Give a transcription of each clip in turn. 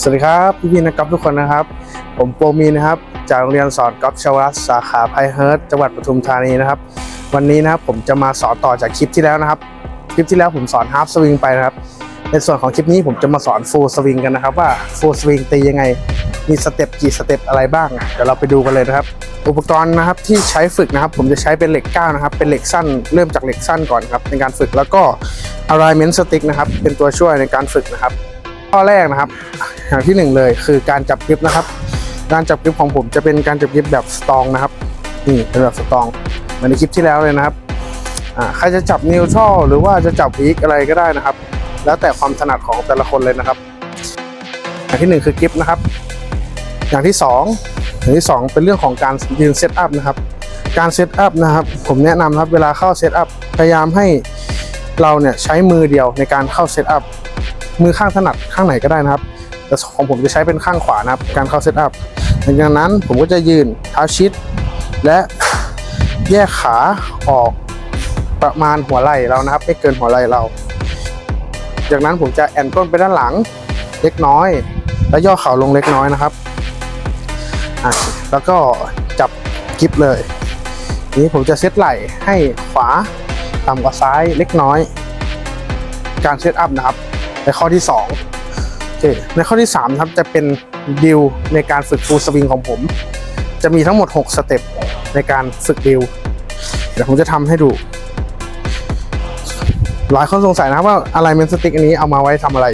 สวัสดีครับพี่พี่ๆนักกอล์ฟทุกคนนะครับ ผมโปรมีนะครับ จากโรงเรียนสอนกอล์ฟชาวรัสสาขาไพเฮิร์ตจังหวัดปทุมธานีนะครับ วันนี้นะครับผมจะมาสอนต่อจากคลิปที่แล้วนะครับ คลิปที่แล้วผมสอนฮาร์ฟสวิงไปนะครับ ในส่วนของคลิปนี้ผมจะมาสอนฟูลสวิงกันนะครับว่าฟูลสวิงตียังไง มีสเต็ปกี่สเต็ปอะไรบ้าง เดี๋ยวเราไปดูกันเลยนะครับ อุปกรณ์นะครับที่ใช้ฝึกนะครับ ผมจะใช้เป็นเหล็กก้าวนะครับ เป็นเหล็กสั้น เริ่มจากเหล็กสั้นก่อนครับในการฝึกแล้วก็ alignment stick นะครับ เป็นตัวช่วยในการฝึกนะครับ ข้อแรกนะครับ อย่างที่หนึ่งเลยคือการจับกริปนะครับ การจับกริปของผมจะเป็นการจับกริปแบบสตองนะครับ นี่เป็นแบบสตองเหมือนในคลิปที่แล้วเลยนะครับใครจะจับนิวทรัลหรือว่าจะจับวีกอะไรก็ได้นะครับ แล้วแต่ความถนัดของแต่ละคนเลยนะครับ อย่างที่หนึ่งคือกริปนะครับ อย่างที่สองอย่างที่สองเป็นเรื่องของการยืนเซตอัพนะครับ การเซตอัพนะครับผมแนะนำครับเวลาเข้าเซตอัพพยายามให้เราเนี่ยใช้มือเดียวในการเข้าเซตอัพมือข้างถนัดข้างไหนก็ได้นะครับ แต่ของผมจะใช้เป็นข้างขวานะครับ การเข้าเซตอัพหลังจากนั้นผมก็จะยืนเท้าชิด และแยกขาออกประมาณหัวไหล่เรานะครับ ไม่เกินหัวไหล่เรา จากนั้นผมจะแอนก้นไปด้านหลังเล็กน้อย แล้วย่อเข่าลงเล็กน้อยนะครับอะแล้วก็จับกริปเลยนี้ผมจะเซตไหล่ให้ขวาต่ำกว่าซ้ายเล็กน้อย การเซตอัพนะครับ ในข้อที่2โอเคในข้อที่3ครับจะเป็นดิวในการฝึกฟูลสวิงของผม จะมีทั้งหมด 6 สเต็ปในการฝึกดิวเดี๋ยวผมจะทำให้ดู หลายคนสงสัยนะว่าอะไรเมนสติ๊กอันนี้เอามาไว้ทำอะไร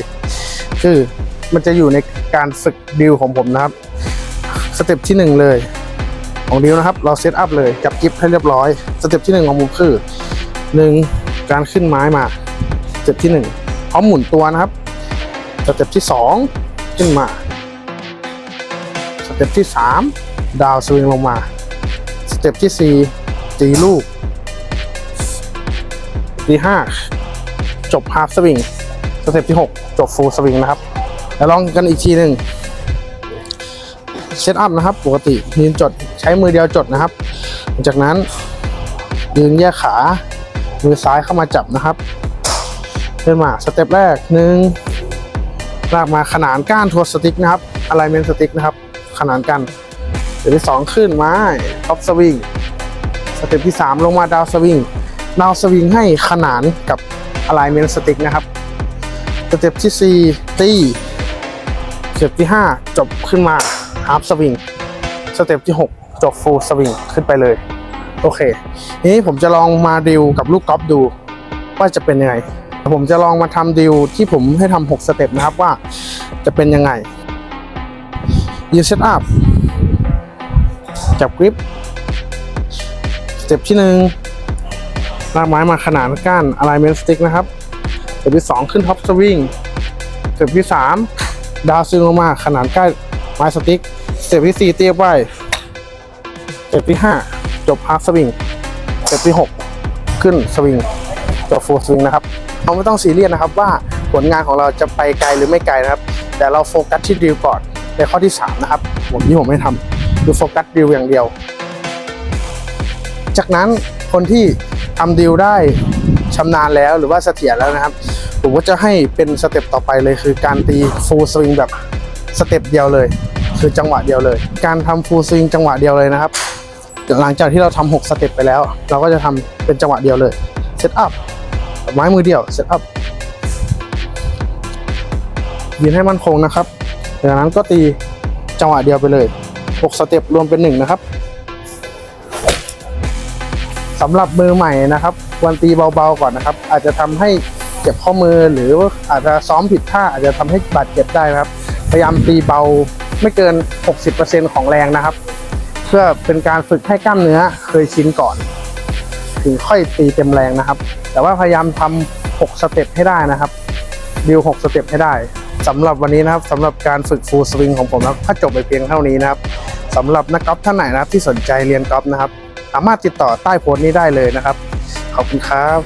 คือมันจะอยู่ในการฝึกดิวของผมนะครับ สเต็ปที่ 1 เลย ของดิวนะครับ เราเซตอัพเลยจับกิฟให้เรียบร้อย สเต็ปที่ 1 ของผมคือ 1. การขึ้นไม้มาสเต็ปที่1พร้อมหมุนตัวนะครับ สเต็ปที่ 2 ขึ้นมา สเต็ปที่ 3 ดาวสวิงลงมา สเต็ปที่ 4 ตีลูกที่5 จบฮาร์ฟสวิงสเต็ปที่ 6 จบฟูลสวิงนะครับ แล้วลองกันอีกทีหนึ่งเซตอัพนะครับ ปกติยืนจดใช้มือเดียวจดนะครับ จากนั้นยืนแยกขา มือซ้ายเข้ามาจับนะครับขึ้นมาสเต็ปแรกหนึ่งลากมาขนานก้านทัวสติ๊กนะครับอะไรเมนสติ๊กนะครับ ขนานกันสเต็ปที่สองขึ้นไม้ท็อปสวิงสเต็ปที่สามลงมาดาวสวิงดาวสวิงให้ขนานกับ อะไรเมนสติ๊กนะครับสเต็ปที่สี่ตีสเต็ปที่ห้าจบขึ้นมาฮาร์ปสวิงสเต็ปที่หกจบฟูลสวิงขึ้นไปเลย โอเค นี้ผมจะลองมาดิวกับลูกกอล์ฟดู ว่าจะเป็นยังไง ผมจะลองมาทำดิวที่ผมให้ทำ6สเต็ปนะครับว่าจะเป็นยังไงยืนเซตอัพจับกริปสเต็ปที่ 1 ลากไม้มาขนานก้าน alignment stick นะครับสเต็ปที่ 2 ขึ้นท็อปสวิงสเต็ปที่ 3 ดาวซึงลงมาขนานก้านไม้สติ๊กสเต็ปที่ 4 เตียบไว้สเต็ปที่ 5 จบฮาร์ฟสวิงสเต็ปที่ 6 ขึ้นสวิงจบฟูลสวิงนะครับเราไม่ต้องซีเรียสนะครับว่าผลงานของเราจะไปไกลหรือไม่ไกลนะครับ แต่เราโฟกัสที่ดิวก่อนในข้อที่ 3 นะครับผมที่ผมไม่ทำคือโฟกัสดิวอย่างเดียว จากนั้นคนที่ ทำดิวได้ชำนาญแล้วหรือว่าเสถียรแล้วนะครับ ผมก็จะให้เป็นสเต็ปต่อไปเลยคือการตีฟูลสวิงแบบสเต็ปเดียวเลย คือจังหวะเดียวเลย การทำฟูลสวิงจังหวะเดียวเลยนะครับ หลังจากที่เราทำ6สเต็ปไปแล้ว เราก็จะทำเป็นจังหวะเดียวเลยเซตอัพไม้มือเดียวเซตอัพยืนให้มั่นคงนะครับจากนั้นก็ตีจังหวะเดียวไปเลย 6 สเต็ปรวมเป็น 1 นะครับ สำหรับมือใหม่นะครับควรตีเบาๆก่อนนะครับ อาจจะทำให้เจ็บข้อมือหรืออาจจะซ้อมผิดท่าอาจจะทำให้บาดเจ็บได้นะครับ พยายามตีเบาไม่เกิน 60%ของแรงนะครับ เพื่อเป็นการฝึกให้กล้ามเนื้อเคยชินก่อน ถึงค่อยตีเต็มแรงนะครับ แต่ว่าพยายามทำ6สเต็ปให้ได้นะครับดิว6สเต็ปให้ได้สำหรับวันนี้นะครับสำหรับการฝึกฟูลสวิงของผมนะครับถ้าจบไปเพียงเท่านี้นะครับสำหรับนักกอล์ฟท่านไหนนะครับที่สนใจเรียนกอล์ฟนะครับ สามารถติดต่อใต้โพสต์นี้ได้เลยนะครับ ขอบคุณครับ